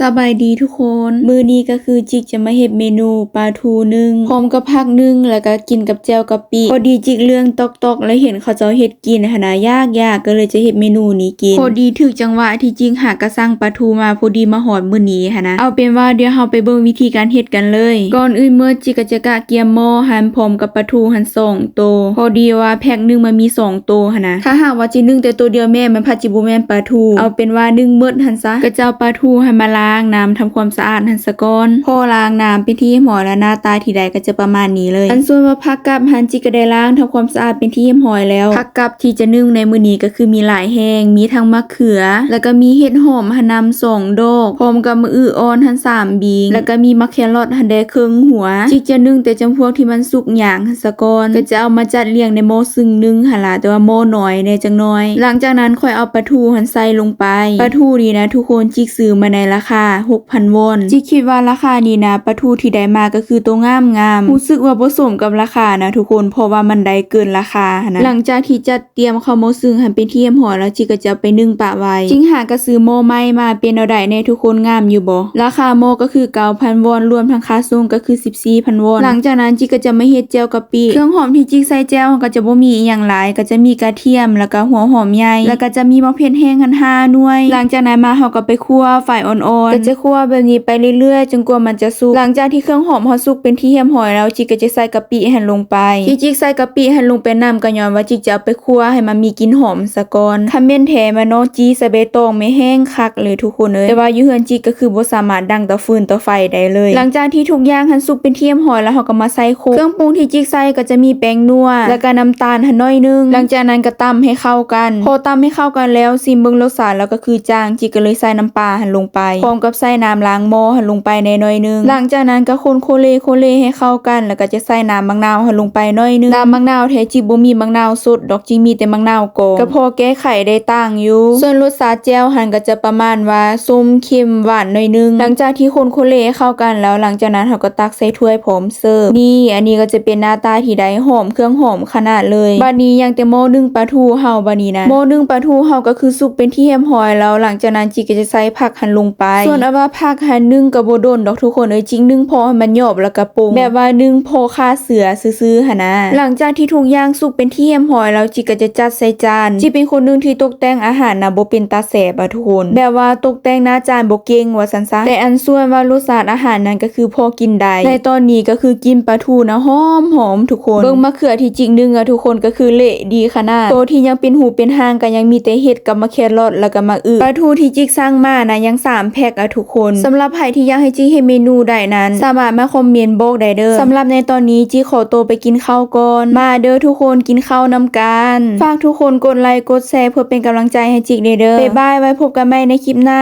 สบายดีทุกคน มือนี้ก็คือจิกจะมาเฮ็ดเมนูปลาทูนึ่งพร้อมกับผักนึ่งแล้วก็กินกับแจ่วกะปิพอดีจิกเรื่องตอกๆแล้วเห็นเขาเจ้าเฮ็ดกินหนนะยากยากก็เลยจะเฮ็ดเมนูนี้กิน พอดีถึกจังหวะที่จิกหากระสังปลาทูมาพอดีมาหอดมือนี้หันนะเอาเป็นว่าเดี๋ยวเราไปเบิ่งวิธีการเฮ็ดกันเลย ก่อนอื่นเมื่อจิกกจะกะเกียมหม้อหั่นพร้อมกับปลาทูหั่นสองโตวพอดีว่าแพ็คหนึงมันมีสองโตวหันนะถ้าหากว่าจินึ่งแต่ตัวเดียวแม่มันผัดจิบ่แม่นปลาทูเอาเป็นว่านึ่งหมดหันซะก็จะเอาปลาทูให้มาลาางน้ำทำความสะอาดหันสะก่อนพอล้างน้ำเป็นที่หมอแล้วหน้าตาที่ใดก็จะประมาณนี้เลยอันส่วนว่าผักกับหันจิก็ได้ล้างทำความสะอาดเป็นที่เรียบร้อยแล้วผักกับที่จะนึ่งในมือนี้ก็คือมีหลายแห้งมีทั้งมะเขือ แล้วก็มีเห็ดหอมหันนำสองดอกพร้อมกับมะอื้ออ่อนหันสามบิง แล้วก็มีมะแครอทหันได้ครึ่งหัวจิกจะนึ่งแต่จำพวกที่มันสุกหยางหันสะก่อนก็จะเอามาจัดเรียงในหม้อซึ่งนึ่งหั่นล่ะแต่ว่าหม้อน้อยในจังน้อย หลังจากนั้นค่อยเอาปลาทูหันใส่ลงไปปลาทูนี่นะ ทุกคนจิกซื้อมาในราคา6,000 วอนจิกคิดว่าราคานี้นะปลาทูที่ได้มาก็คือตัวงามงามรู้สึกว่าบ่สมกับราคานะทุกคนเพราะว่ามันได้เกินราคาหั้นะหลังจากที่จัดเตรียมข้าหม้อซึ่งหันเป็นที่เรียบร้อแล้วจิกก็จะไปนึ่งปะไว้จิงหากระซื้อหม้อไม้มาเป็นเอาได้ในทุกคนงามอยู่บ่ราคาหม้อก็คือ9,000วอนรวมทั้งค่าส่งก็คือ14,000วอนหลังจากนั้นจิกก็จะมาเฮ็ดแจ่วกะปิเครื่องหอมที่จิกใส่แจ่วก็จะบ่มีอีหยังหลายก็จะมีกระเทียมแล้วก็หัวหอมใหญ่แล้วก็จะมีมะเขือแห้งหันห้าหน่วย หลังจากนั้นมาเฮาก็ไปคั่วไฟอ่อนๆก็จะคั่วแบบนี้ไปเรื่อยๆ จนกว่ามันจะสุก หลังจากที่เครื่องหอมเฮาสุกเป็นที่เรียบร้อยแล้วจิกก็จะใส่กะปิหั่นลงไปที่จิกใส่กะปิหั่นลงไปน้ำก็ย้อนว่าจิกจะเอาไปคั่วให้มันมีกลิ่นหอมซะก่อนถ้าแม่นแทมาเนจีส่ใบตองไม่แห้งคักเลยทุกคนเอ้ยแต่ว่าอยู่เฮือนจิกก็คือบ่สามารถดังต่อฟืนต่อไฟได้เลย หลังจากที่ทุกอย่างหั่นสุกเป็นที่เรียบร้อยแล้วเฮาก็มาใส่โคกเครื่องปรุงที่จิกใส่ก็จะมีแป้งนัวแล้วก็น้ำตาลหั่นน้อยนึงหลังจากนั้นก็ตำให้เข้ากัน พอตำให้เข้ากันแล้วซิมเบิ่งรสชาติแล้วก็คือจางจิกก็เลยใส่น้ำปลาหันลงไปพมกับใส่น้ำล้างหม้อหันลงไปในน้อยนึง หลังจากนั้นก็คนโคเลโคเลให้เข้ากัน แล้วก็จะใส่น้ำมะนาวหันลงไปน้อยนึงน้ำมะนาวแท้จิบ่มีมะนาวสดดอกจิมีแต่มะนาวโกก็พอแก้ไขได้ต่างอยู่ส่วนรสชาติแจ่วหันก็จะประมาณว่าส้มเค็มหวานน่อยนึง หลังจากที่คนโคเลเข้ากันแล้วหลังจากนั้นเราก็ตักใส่ถ้วยพร้อมเสิร์ฟนี่อันนี้ก็จะเป็นหน้าตาที่ได้หอมเครื่องหอมขนาดเลยบัดนี้ยังแต่หม้อนึ่งปลาทูเฮาบัดนี้นะหม้อนึ่งปลาทูเฮาก็คือสุกเป็นที่เรียบร้อยแล้วหลังจากนั้นจิก็จะใส่ผักหันลงไปส่วนอว่าผักหันนึ่งก็บ่โดนดอกทุกคนเอ้ยจริงนึ่งพอมันหยอบแล้วก็ปรุงแบบว่านึ่งพอค่าเสือซื่อๆหนะ หลังจากที่ทุกอย่างสุกเป็นที่เรียบร้อยแล้วจิก็จะจัดใส่จานจิเป็นคนหนึงที่ตกแต่งอาหารนะโบเป็นตาแสบอะทุกคนแบบว่าตกแต่งหน้าจานโบเก่งว่าซั่นซะแต่อันส่วนว่ารสชาติอาหารนั้นก็คือพอกินได้ในตอนนี้ก็คือกินปลาทูนะหอมหอมทุกคนเบิ่งมะเขือที่จริงนึงอะทุกคนก็คือเละดีขนาดโตที่ยังเป็นหูเป็นหางก็ยังมีแต่เห็ดกับมะแครอทแล้วก็มะอึปลาทูที่จิกสร้างมานะยังสามแพ็คอะทุกคนสำหรับใครที่อยากให้จิกให้เมนูได้นั้น สามารถมาคอมเมนต์บอกได้เด้อสำหรับในตอนนี้จิขอตัวไปกินข้าวก่อนมาเด้อทุกคนกินข้าวนำกันฝากทุกคนกดไลค์กดแชร์เพื่อเป็นกำลังใจให้จิกเด้อบ๊ายบายไว้พบกันใหม่ในคลิปหน้า